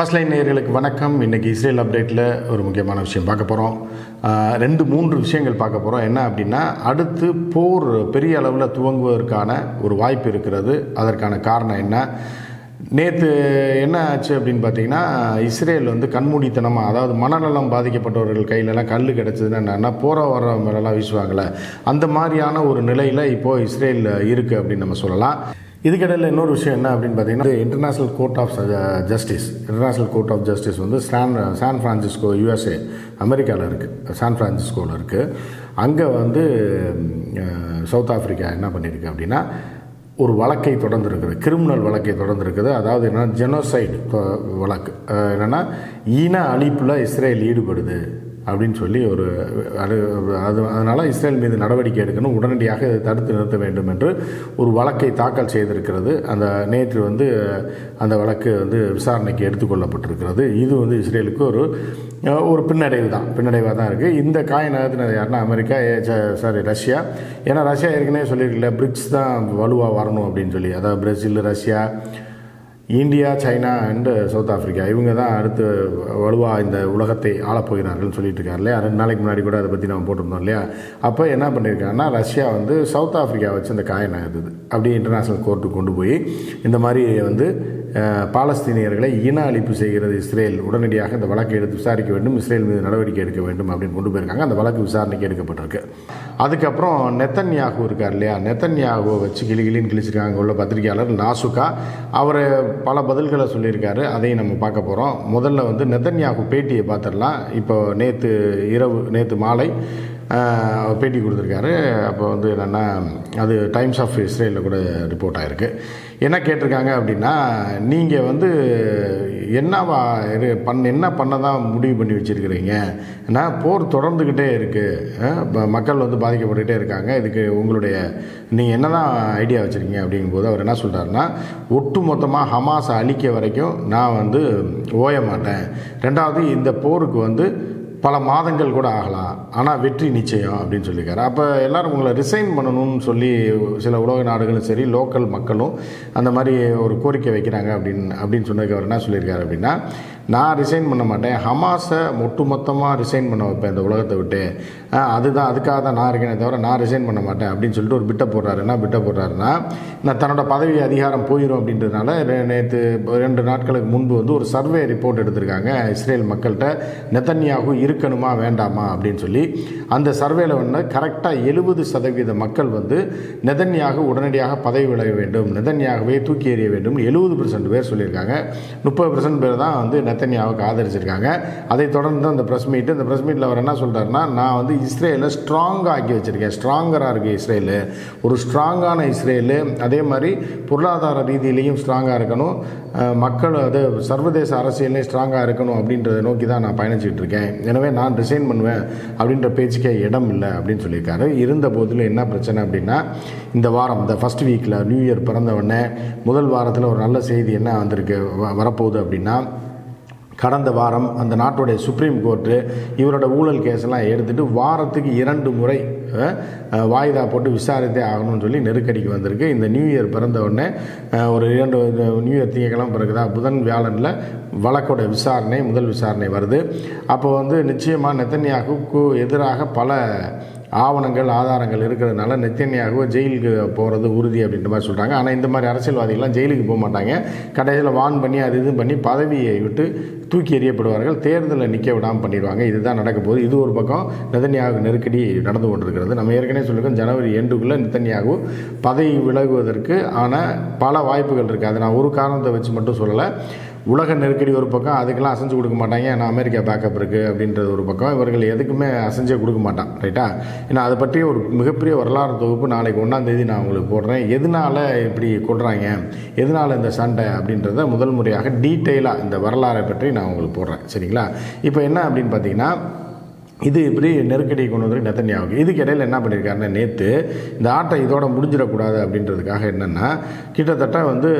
First line நேர்களுக்கு வணக்கம். இன்றைக்கி இஸ்ரேல் அப்டேட்டில் ஒரு முக்கியமான விஷயம் பார்க்க போகிறோம் ரெண்டு மூன்று விஷயங்கள் பார்க்க போகிறோம் என்ன அப்படின்னா அடுத்து போர் பெரிய அளவில் துவங்குவதற்கான ஒரு வாய்ப்பு இருக்கிறது. அதற்கான காரணம் என்ன? நேற்று என்ன ஆச்சு அப்படின்னு பார்த்தீங்கன்னா இஸ்ரேல் வந்து கண்மூடித்தனமாக அதாவது மனநலம் பாதிக்கப்பட்டவர்கள் கையிலலாம் கல் கிடச்சதுன்னா என்னன்னா போகிற வர மேலெல்லாம் வீசுவாங்களே அந்த மாதிரியான ஒரு நிலையில் இப்போது இஸ்ரேல் இருக்குது அப்படின்னு நம்ம சொல்லலாம். இதுக்கிடையில் இன்னொரு விஷயம் என்ன அப்படின்னு பார்த்தீங்கன்னா international court of justice international court of justice வந்து சான் சான் ஃப்ரான்சிஸ்கோ யூஎஸ்ஏ அமெரிக்காவில் இருக்குது சான் ஃப்ரான்சிஸ்கோவில் இருக்குது அங்கே வந்து uh, சவுத் ஆஃப்ரிக்கா என்ன பண்ணியிருக்கு அப்படின்னா ஒரு வழக்கை தொடர்ந்துருக்குது. கிரிமினல் வழக்கை தொடர்ந்துருக்குது. அதாவது என்னென்னா ஜெனோசைடு வழக்கு. என்னென்னா ஈன அழிப்பில் இஸ்ரேல் ஈடுபடுது. அப்படின்னு சொல்லி ஒரு அது அது அதனால் இஸ்ரேல் மீது நடவடிக்கை எடுக்கணும். உடனடியாக தடுத்து நிறுத்த வேண்டும் என்று ஒரு வழக்கை தாக்கல் செய்திருக்கிறது. அந்த நேற்று வந்து அந்த வழக்கு வந்து விசாரணைக்கு எடுத்துக்கொள்ளப்பட்டிருக்கிறது இது வந்து இஸ்ரேலுக்கு ஒரு ஒரு பின்னடைவு தான். பின்னடைவாக தான் இருக்குது இந்த காய நகர்த்தினது யாருன்னா அமெரிக்கா சாரி ரஷ்யா. ஏன்னா ரஷ்யா ஏற்கனவே சொல்லியிருக்கல பிரிக்ஸ் தான் வலுவாக வரணும் அப்படின்னு சொல்லி. அதாவது Brazil Russia India China and South Africa இவங்க தான் அடுத்து வலுவாக இந்த உலகத்தை ஆளப்போகிறார்கள்னு சொல்லிட்டு இருக்காரு இல்லையா? ரெண்டு நாளைக்கு முன்னாடி கூட அதை பற்றி நம்ம போட்டிருந்தோம் இல்லையா? அப்போ என்ன பண்ணியிருக்காங்கன்னா ரஷ்யா வந்து சவுத் ஆஃப்ரிக்கா வச்சு அந்த காயம் நகர்த்துது அப்படியே இன்டர்நேஷ்னல் கோர்ட்டுக்கு கொண்டு போய் இந்த மாதிரி வந்து பாலஸ்தீனியர்களை இன அழிப்பு செய்கிறது இஸ்ரேல். உடனடியாக இந்த வழக்கை எடுத்து விசாரிக்க வேண்டும் இஸ்ரேல் மீது நடவடிக்கை எடுக்க வேண்டும் அப்படின்னு கொண்டு போயிருக்காங்க. அந்த வழக்கு விசாரணைக்கு எடுக்கப்பட்டிருக்கு. அதுக்கப்புறம் நெத்தன் யாகு இருக்கார் இல்லையா? நெத்தன் யாகுவை வச்சு கிளி கிளின்னு கிழிச்சிருக்காங்க உள்ள பத்திரிகையாளர் நாசுகா. அவர் பல பதில்களை சொல்லியிருக்காரு. அதையும் நம்ம பார்க்க போகிறோம் முதல்ல வந்து நெத்தன் யாகு பேட்டியை பார்த்துடலாம். இப்போ நேற்று இரவு நேற்று மாலை பேட்டி கொடுத்துருக்காரு. அப்போ வந்து என்னென்னா அது டைம்ஸ் ஆஃப் இஸ்ரேலில் கூட ரிப்போர்ட் ஆகிருக்கு என்ன கேட்டிருக்காங்க அப்படின்னா நீங்கள் வந்து என்னவா பண் என்ன பண்ண தான் முடிவு பண்ணி வச்சுருக்கிறீங்க ஏன்னா போர் தொடர்ந்துக்கிட்டே இருக்குது மக்கள் வந்து பாதிக்கப்பட்டுக்கிட்டே இருக்காங்க. இதுக்கு உங்களுடைய நீங்கள் என்ன தான் ஐடியா வச்சுருக்கீங்க அப்படிங்கும்போது அவர் என்ன சொல்கிறாருன்னா ஒட்டு மொத்தமாக ஹமாஸை அழிக்க வரைக்கும் நான் வந்து ஓய மாட்டேன். ரெண்டாவது இந்த போருக்கு வந்து பல மாதங்கள் கூட ஆகலாம். ஆனால் வெற்றி நிச்சயம் அப்படின்னு சொல்லியிருக்காரு. அப்போ எல்லோரும் உங்களை ரிசைன் பண்ணணும்னு சொல்லி சில உலக நாடுகளும் சரி லோக்கல் மக்களும் அந்த மாதிரி ஒரு கோரிக்கை வைக்கிறாங்க அப்படின்னு அப்படின்னு சொன்னதுக்கு அவர் என்ன சொல்லியிருக்காரு அப்படின்னா நான் ரிசைன் பண்ண மாட்டேன். ஹமாஸை ஒட்டுமொத்தமாக ரிசைன் பண்ண வைப்பேன் இந்த உலகத்தை விட்டு. அதுதான் அதுக்காக தான் நான் இருக்கேனே தவிர நான் ரிசைன் பண்ண மாட்டேன் அப்படின்னு சொல்லிட்டு ஒரு பிட்டை போடுறாரு. என்ன பிட்டை போடுறாருன்னா நான் தன்னோட பதவி அதிகாரம் போயிடும் அப்படின்றதுனால நேற்று ரெண்டு நாட்களுக்கு முன்பு வந்து ஒரு சர்வே ரிப்போர்ட் எடுத்திருக்காங்க. இஸ்ரேல் மக்கள்கிட்ட நெத்தன்யாகு இருக்கணுமா வேண்டாமா அப்படின்னு சொல்லி. அந்த சர்வேல வந்து கரெக்டாக எழுபது சதவீத மக்கள் வந்து நெதன்யாக உடனடியாக பதவி விலக வேண்டும். நெதன்யாகவே தூக்கி எறிய வேண்டும். எழுபது பெர்சன்ட் பேர் சொல்லியிருக்காங்க. முப்பது பெர்சன்ட் பேர் தான் வந்து நெத்தன்யாவுக்கு ஆதரிச்சிருக்காங்க. அதை தொடர்ந்து அந்த ப்ரெஸ் மீட் இந்த ப்ரெஸ் மீட்டில் அவர் என்ன சொல்கிறாருன்னா நான் வந்து இஸ்ரேலை ஸ்ட்ராங்காக ஆக்கி வச்சுருக்கேன். ஸ்ட்ராங்கராக இருக்குது இஸ்ரேலு. ஒரு ஸ்ட்ராங்கான இஸ்ரேலு. அதே மாதிரி பொருளாதார ரீதியிலையும் ஸ்ட்ராங்காக இருக்கணும். மக்கள் அது சர்வதேச அரசியலையும் ஸ்ட்ராங்காக இருக்கணும் அப்படின்றத நோக்கி தான் நான் பயணிச்சுட்டு இருக்கேன். எனவே நான் ரிசைன் பண்ணுவேன் அப்படின்ற பேச்சுக்கே இடம் இல்லை அப்படின்னு சொல்லியிருக்காரு. இருந்த போதிலும் என்ன பிரச்சனை அப்படின்னா இந்த வாரம் இந்த ஃபஸ்ட் வீக்கில் நியூ இயர் பிறந்தவுடனே முதல் வாரத்தில் ஒரு நல்ல செய்தி என்ன வந்திருக்கு வ- வரப்போகுது அப்படின்னா கடந்த வாரம் அந்த நாட்டுடைய சுப்ரீம் கோர்ட்டு இவரோட ஊழல் கேஸெல்லாம் எடுத்துகிட்டு வாரத்துக்கு இரண்டு முறை வாய்தா போட்டு விசாரித்தே ஆகணும்னு சொல்லி நெருக்கடிக்கு வந்திருக்கு. இந்த நியூ இயர் பிறந்த உடனே ஒரு இரண்டு நியூ இயர் திங்கக்கிழமை பிறகுதா புதன் வியாழனில் வழக்கோட விசாரணை முதல் விசாரணை வருது. அப்போ வந்து நிச்சயமாக நெத்தன்யாகுக்கு எதிராக பல ஆவணங்கள் ஆதாரங்கள் இருக்கிறதுனால நெத்தனியாகவோ ஜெயிலுக்கு போகிறது உறுதி அப்படின்ற மாதிரி சொல்கிறாங்க ஆனால் இந்த மாதிரி அரசியல்வாதிகள்லாம் ஜெயிலுக்கு போக மாட்டாங்க. கடைசியில் வான் பண்ணி அது இது பண்ணி பதவியை விட்டு தூக்கி எறியப்படுவார்கள். தேர்தலில் நிற்க விடாமல் பண்ணிடுவாங்க. இதுதான் நடக்க போகுது. இது ஒரு பக்கம் நெதன்யாகு நெருக்கடி நடந்து கொண்டிருக்கிறது. நம்ம ஏற்கனவே சொல்லியிருக்கோம் ஜனவரி எண்டுக்குள்ளே நெத்தன்யாகு பதவி விலகுவதற்கு ஆன பல வாய்ப்புகள் இருக்குது அதை நான் ஒரு காரணத்தை வச்சு மட்டும் சொல்லலை. உலக நெருக்கடி ஒரு பக்கம் அதுக்கெல்லாம் அசைஞ்சு கொடுக்க மாட்டாங்க. ஏன்னா அமெரிக்கா பேக்கப் இருக்குது அப்படின்றது ஒரு பக்கம். இவர்கள் எதுக்குமே அசைஞ்சே கொடுக்க மாட்டான் ரைட்டா ஏன்னா அதை பற்றி ஒரு மிகப்பெரிய வரலாறு தொகுப்பு நாளைக்கு ஒன்றாந்தேதி நான் உங்களுக்கு போடுறேன். எதனால் இப்படி கொள்கிறாங்க எதனால் இந்த சண்டை அப்படின்றத முதல் முறையாக டீட்டெயிலாக இந்த வரலாறை பற்றி நான் உங்களுக்கு போடுறேன். சரிங்களா? இப்போ என்ன அப்படின்னு பார்த்தீங்கன்னா இது இப்படி நெருக்கடி கொண்டு வந்து நெத்தன்யாவுக்கு. இதுக்கு இடையில என்ன பண்ணியிருக்காருன்னா நேற்று இந்த ஆட்டை இதோட முடிஞ்சிடக்கூடாது அப்படின்றதுக்காக என்னென்னா கிட்டத்தட்ட வந்து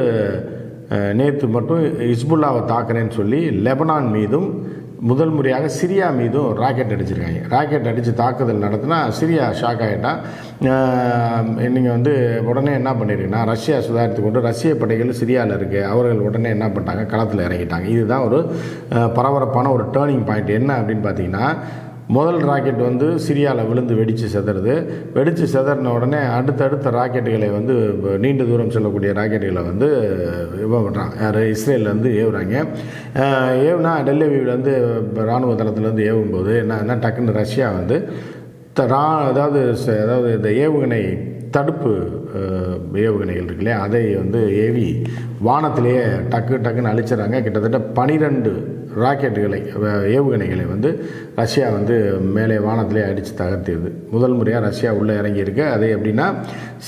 நேற்று மட்டும் இஸ்புல்லாவை தாக்குறேன்னு சொல்லி லெபனான் மீதும் முதல் முறையாக சிரியா மீதும் ராக்கெட் அடிச்சிருக்காங்க. ராக்கெட் அடித்து தாக்குதல் நடத்தினா சிரியா ஷாக் ஆகிட்டான் நீங்கள் வந்து உடனே என்ன பண்ணியிருக்கீங்கன்னா ரஷ்யா சுதாரித்து கொண்டு ரஷ்ய படைகள் சிரியாவில் இருக்குது அவர்கள் உடனே என்ன பண்ணிட்டாங்க? களத்தில் இறங்கிட்டாங்க. இதுதான் ஒரு பரபரப்பான ஒரு டேர்னிங் பாயிண்ட் என்ன அப்படின்னு பார்த்தீங்கன்னா முதல் ராக்கெட் வந்து சிரியாவில் விழுந்து வெடித்து செதறுது. வெடித்து செதறின உடனே அடுத்தடுத்த ராக்கெட்டுகளை வந்து நீண்ட தூரம் செல்லக்கூடிய ராக்கெட்டுகளை வந்து இவன் பண்ணுறான் யார்? இஸ்ரேல்லேருந்து ஏவுறாங்க. ஏவுனா டெல்லிவிலேருந்து இராணுவ தளத்துலேருந்து ஏவும்போது என்ன டக்குன்னு ரஷ்யா வந்து த- ரா அதாவது அதாவது இந்த ஏவுகணை தடுப்பு ஏவுகணைகள் இருக்கு இல்லையா? அதை வந்து ஏவி வானத்திலேயே டக்கு டக்குன்னு அழிச்சிடறாங்க. கிட்டத்தட்ட பனிரெண்டு ராக்கெட்டுகளை ஏவுகணைகளை வந்து ரஷ்யா வந்து மேலே வானத்திலே அடித்து தகர்த்தியது. முதல் முறையாக ரஷ்யா உள்ளே இறங்கியிருக்கு. அது எப்படின்னா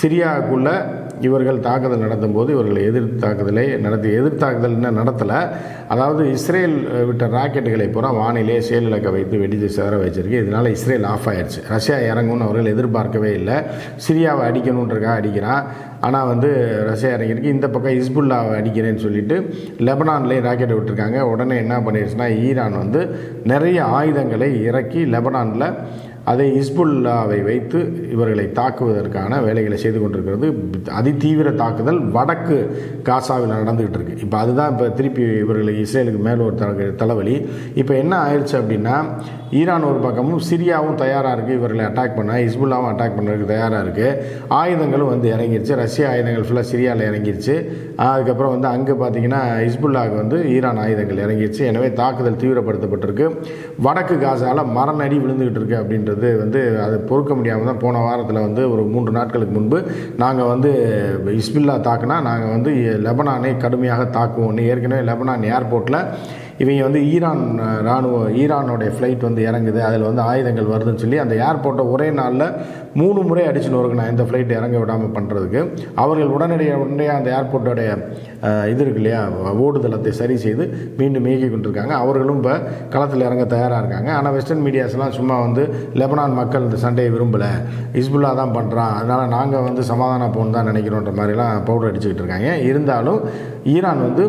சிரியாவுக்குள்ளே இவர்கள் தாக்குதல் நடத்தும்போது இவர்கள் எதிர் தாக்குதலை நடத்தி எதிர் தாக்குதல் நடத்தலை. அதாவது இஸ்ரேல் விட்ட ராக்கெட்டுகளை பூரா வானிலே செயலிழக்க வைத்து வெடித்து சேர வச்சிருக்கு. இதனால் இஸ்ரேல் ஆஃப் ஆயிடுச்சு ரஷ்யா இறங்கும்னு அவர்கள் எதிர்பார்க்கவே இல்லை. சிரியாவை அடிக்கணுன்றக்காக அடிக்கிறான். ஆனால் வந்து ரஷ்யா இறங்கியிருக்கு. இந்த பக்கம் ஹிஸ்புல்லாவை அடிக்கிறேன்னு சொல்லிட்டு லெபனான்லேயும் ராக்கெட் விட்டுருக்காங்க. உடனே என்ன பண்ணிடுச்சுன்னா ஈரான் வந்து நிறைய ஆயுதங்களை இறக்கி லெபனானில் அதை இஸ்புல்லாவை வைத்து இவர்களை தாக்குவதற்கான வேலைகளை செய்து கொண்டிருக்கிறது. அதிதீவிர தாக்குதல் வடக்கு காசாவில் நடந்துகிட்டு இருக்கு. இப்போ அதுதான் இப்போ திருப்பி இவர்களுக்கு இஸ்ரேலுக்கு மேலே ஒரு தல தலைவலி இப்போ என்ன ஆயிடுச்சு அப்படின்னா ஈரான் ஒரு பக்கமும் சிரியாவும் தயாராக இருக்குது இவர்களை அட்டாக் பண்ண ஹிஸ்புல்லாவும் அட்டாக் பண்ணுறதுக்கு தயாராக இருக்குது ஆயுதங்களும் வந்து இறங்கிருச்சு. ரஷ்ய ஆயுதங்கள் ஃபுல்லாக சிரியாவில் இறங்கிருச்சு. அதுக்கப்புறம் வந்து அங்கே பார்த்தீங்கன்னா ஹிஸ்புல்லாவுக்கு வந்து ஈரான் ஆயுதங்கள் இறங்கிருச்சு. எனவே தாக்குதல் தீவிரப்படுத்தப்பட்டிருக்கு. வடக்கு காசால மரணடி விழுந்துகிட்டு இருக்கு அப்படின்றது வந்து அதை பொறுக்க முடியாமல் தான் போன வாரத்தில் வந்து ஒரு மூன்று நாட்களுக்கு முன்பு நாங்கள் வந்து இஸ்மில்லா தாக்குனா நாங்கள் வந்து லெபனானை கடுமையாக தாக்குவோம்னு ஏற்கனவே லெபனான் ஏர்போர்ட்டில் இவங்க வந்து ஈரான் இராணுவ ராணுவ ஈரானோடைய ஃப்ளைட் வந்து இறங்குது. அதில் வந்து ஆயுதங்கள் வருதுன்னு சொல்லி அந்த ஏர்போர்ட்டை ஒரே நாளில் மூணு முறை அடிச்சுன்னு நொறுக்கினா இந்த ஃப்ளைட் இறங்க விடாமல் பண்ணுறதுக்கு அவர்கள் உடனடியாக உடனடியாக அந்த ஏர்போர்ட்டோடைய இது இருக்கு இல்லையா ஓடுதளத்தை சரி செய்து மீண்டும் இயக்கி கொண்டிருக்காங்க. அவர்களும் இப்போ களத்தில் இறங்க தயாராக இருக்காங்க. ஆனால் வெஸ்டர்ன் மீடியாஸ்லாம் சும்மா வந்து லெபனான் மக்கள் இந்த சண்டையை விரும்பலை. ஹிஸ்புல்லா தான் பண்ணுறான் அதனால் நாங்கள் வந்து சமாதானம் போன் தான் நினைக்கிறோன்ற மாதிரிலாம் பவுடர் அடிச்சுக்கிட்டு இருக்காங்க. இருந்தாலும் ஈரான் வந்து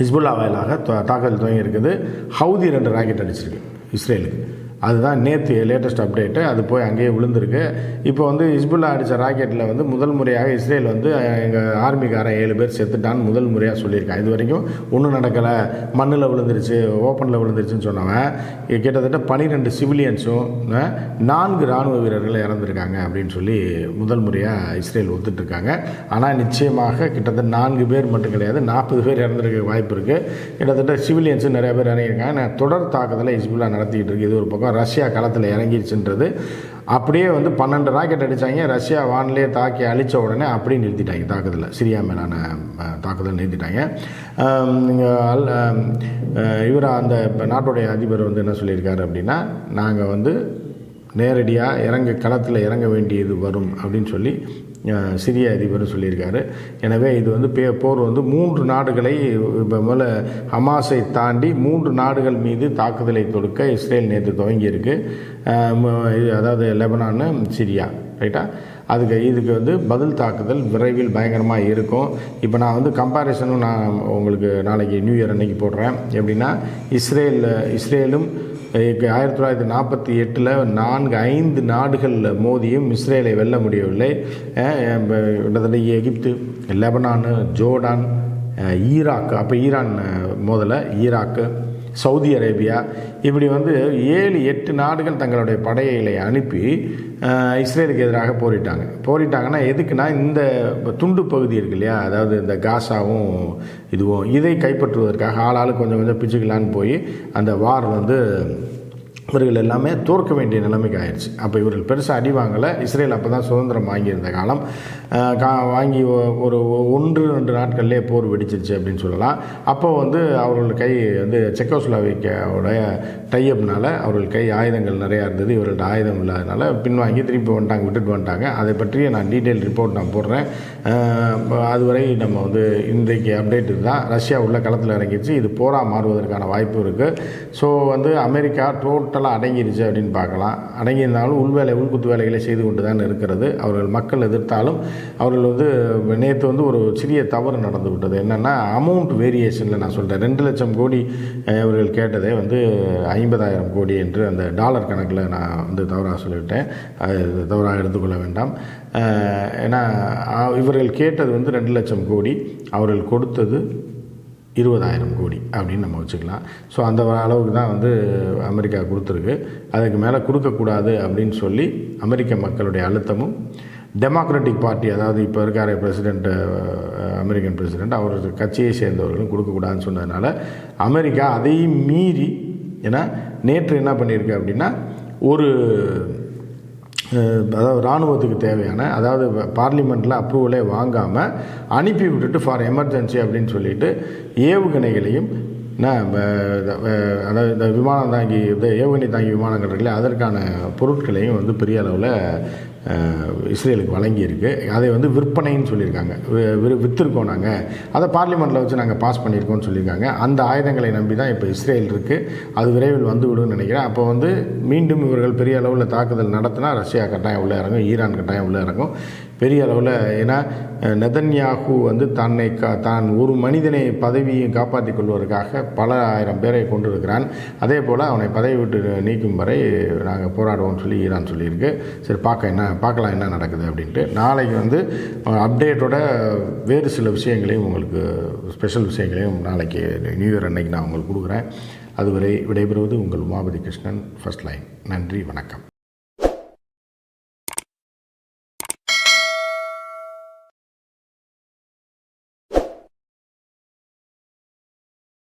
ஹிஸ்புல்லா வாயிலாக தாக்கல் தாக்குதல் துவங்கி இருக்குது ஹவுதி ரெண்டு ராக்கெட் அடிச்சிருக்கு இஸ்ரேலுக்கு. அதுதான் நேற்று லேட்டஸ்ட் அப்டேட்டு அது போய் அங்கேயே விழுந்திருக்கு. இப்போ வந்து ஹிஸ்புல்லா அடித்த ராக்கெட்டில் வந்து முதல் முறையாக இஸ்ரேல் வந்து எங்கள் ஆர்மிக்காரன் ஏழு பேர் செத்துட்டான்னு முதல் முறையாக சொல்லியிருக்கான். இது வரைக்கும் ஒன்றும் நடக்கலை. மண்ணில் விழுந்துருச்சு ஓப்பனில் விழுந்துருச்சுன்னு சொன்னவன். கிட்டத்தட்ட பன்னிரெண்டு சிவிலியன்ஸும் நான்கு இராணுவ வீரர்கள் இறந்துருக்காங்க அப்படின்னு சொல்லி முதல் முறையாக இஸ்ரேல் ஒத்துட்ருக்காங்க. ஆனால் நிச்சயமாக கிட்டத்தட்ட நான்கு பேர் மட்டும் கிடையாது நாற்பது பேர் இறந்துருக்க வாய்ப்பு இருக்குது கிட்டத்தட்ட சிவிலியன்ஸும் நிறைய பேர் இறங்கியிருக்காங்க. நான் தொடர் தாக்குதலை ஹிஸ்புல்லா நடத்திக்கிட்டு இருக்கு. இது ஒரு பக்கம் ரஷ்யா களத்தில் இறங்கிடுச்சுன்றது அப்படியே வந்து பன்னெண்டு ராக்கெட் அடித்தாங்க ரஷ்யா வானிலே தாக்கி அழித்த உடனே அப்படியே நிறுத்திட்டாங்க தாக்குதலை. சிரியா மேலான தாக்குதல் நிறுத்திட்டாங்க. அல் இவர் அந்த நாட்டுடைய அதிபர் வந்து என்ன சொல்லியிருக்காரு அப்படின்னா நாங்கள் வந்து நேரடியாக இறங்க களத்தில் இறங்க வேண்டியது வரும் அப்படின்னு சொல்லி சிரிய அதிபர் சொல்லியிருக்காரு. எனவே இது வந்து பே போர் வந்து மூன்று நாடுகளை இப்போ முதல்ல ஹமாஸை தாண்டி மூன்று நாடுகள் மீது தாக்குதலை தொடுக்க இஸ்ரேல் நேற்று துவங்கியிருக்கு. இது அதாவது லெபனானு சிரியா ரைட்டா அதுக்கு இதுக்கு வந்து பதில் தாக்குதல் விரைவில் பயங்கரமாக இருக்கும். இப்போ நான் வந்து கம்பாரிசனும் நான் உங்களுக்கு நாளைக்கு நியூ இயர் அன்னைக்கு போடுறேன். எப்படின்னா இஸ்ரேல் இஸ்ரேலும் ஆயிரத்தி தொள்ளாயிரத்தி நாற்பத்தி எட்டில் நான்கு ஐந்து நாடுகளில் மோதியும் இஸ்ரேலை வெல்ல முடியவில்லை. கிட்டத்தட்ட எகிப்து லெபனானு ஜோர்டான் ஈராக். அப்போ ஈரான் மோதலை. Iraq Saudi Arabia. இப்படி வந்து ஏழு எட்டு நாடுகள் தங்களுடைய படைகளை அனுப்பி இஸ்ரேலுக்கு எதிராக போரிட்டாங்க. போரிட்டாங்கன்னா எதுக்குன்னா இந்த துண்டு பகுதி இருக்கு இல்லையா? அதாவது இந்த காசாவும் இதுவும் இதை கைப்பற்றுவதற்காக ஆளாளு கொஞ்சம் கொஞ்சம் பிச்சுக்கலான்னு போய் அந்த வார் வந்து இவர்கள் எல்லாமே தோற்க வேண்டிய நிலைமைக்கு ஆயிடுச்சு. அப்போ இவர்கள் பெருசாக அடி வாங்கலை. இஸ்ரேல் அப்போ தான் சுதந்திரம் வாங்கியிருந்த காலம். கா வாங்கி ஒரு ஒன்று ரெண்டு நாட்கள்லேயே போர் வெடிச்சிருச்சு அப்படின்னு சொல்லலாம். அப்போ வந்து அவர்கள் கை வந்து செக்கோஸ்லாவிக்காவோட டையப்னால் அவர்கள் கை ஆயுதங்கள் நிறையா இருந்தது. இவர்கள்ட்ட ஆயுதம் இல்லாதனால பின்வாங்கி திருப்பி வந்துட்டாங்க விட்டுட்டு வந்துட்டாங்க. அதை பற்றிய நான் டீட்டெயில் ரிப்போர்ட் நான் போடுறேன். அதுவரை நம்ம வந்து இன்றைக்கு அப்டேட் தான் ரஷ்யா உள்ள களத்தில் இறங்கிடுச்சு. இது போராக மாறுவதற்கான வாய்ப்பு இருக்குது ஸோ வந்து அமெரிக்கா டோட்டலாக அடங்கிருச்சு அப்படின்னு பார்க்கலாம். அடங்கியிருந்தாலும் உள்வேலை உள்குத்து வேலைகளை செய்து கொண்டு தான் இருக்கிறது. அவர்கள் மக்கள் எதிர்த்தாலும் அவர்கள் வந்து நேற்று வந்து ஒரு சிறிய தவறு நடந்து விட்டது. என்னென்னா அமௌண்ட் வேரியேஷனில் நான் சொல்கிறேன் ரெண்டு லட்சம் கோடி அவர்கள் கேட்டதே வந்து ஐம்பதாயிரம் கோடி என்று அந்த டாலர் கணக்கில் நான் வந்து தவறாக சொல்லிவிட்டேன். அது தவறாக எடுத்துக்கொள்ள வேண்டாம். ஏன்னா இவர்கள் கேட்டது வந்து ரெண்டு லட்சம் கோடி. அவர்கள் கொடுத்தது இருபதாயிரம் கோடி அப்படின்னு நம்ம வச்சுக்கலாம். ஸோ அந்த அளவுக்கு தான் வந்து அமெரிக்கா கொடுத்துருக்கு. அதுக்கு மேலே கொடுக்கக்கூடாது அப்படின்னு சொல்லி அமெரிக்க மக்களுடைய அழுத்தமும் டெமோக்ராட்டிக் பார்ட்டி அதாவது இப்போ இருக்கிற பிரசிடெண்ட் அமெரிக்கன் பிரசிடெண்ட் அவர் கட்சியை சேர்ந்தவர்களும் கொடுக்கக்கூடாதுன்னு சொன்னதுனால அமெரிக்கா அதையும் மீறி ஏன்னா நேற்று என்ன பண்ணியிருக்கு அப்படின்னா ஒரு அதாவது இராணுவத்துக்கு தேவையான அதாவது பார்லிமெண்ட்டில் அப்ரூவலே வாங்காமல் அனுப்பி விட்டுட்டு ஃபார் எமர்ஜென்சி அப்படின்னு சொல்லிட்டு ஏவுகணைகளையும் அதாவது இந்த விமானம் தாங்கி இந்த ஏவுகணை தாங்கி விமானங்கள் இருக்குல்ல அதற்கான பொருட்களையும் வந்து பெரிய அளவில் இஸ்ரேலுக்கு வழங்கியிருக்கு. அதை வந்து விற்பனைன்னு சொல்லியிருக்காங்க. விற்றுருக்கோம் நாங்கள் அதை பார்லிமெண்ட்டில் வச்சு நாங்கள் பாஸ் பண்ணியிருக்கோம்னு சொல்லியிருக்காங்க. அந்த ஆயுதங்களை நம்பி தான் இப்போ இஸ்ரேல் இருக்குது அது விரைவில் வந்து விடுன்னு நினைக்கிறேன். அப்போ வந்து மீண்டும் இவர்கள் பெரிய அளவில் தாக்குதல் நடத்தினா ரஷ்யா கட்டாயம் உள்ளே இறங்கும் ஈரான் கட்டாயம் உள்ளே இறங்கும். பெரிய அளவில் ஏன்னா நெதன்யாகு வந்து தன்னை கா தான் ஒரு மனிதனை பதவியை காப்பாற்றிக் கொள்வதற்காக பல ஆயிரம் பேரை கொண்டிருக்கிறான். அதே போல் அவனை பதவி விட்டு நீக்கும் வரை நாங்கள் போராடுவோம்னு சொல்லி ஈரான் சொல்லியிருக்கு. சரி பார்க்க என்ன பார்க்கலாம் என்ன நடக்குது அப்படின்ட்டு. நாளைக்கு வந்து அப்டேட்டோட வேறு சில விஷயங்களையும் உங்களுக்கு ஸ்பெஷல் விஷயங்களையும் நாளைக்கு நியூ இயர் அன்னைக்கு நான் உங்களுக்கு கொடுக்குறேன். அதுவரை விடைபெறுவது உங்கள் உமாபதி கிருஷ்ணன் ஃபர்ஸ்ட் லைன் நன்றி வணக்கம்.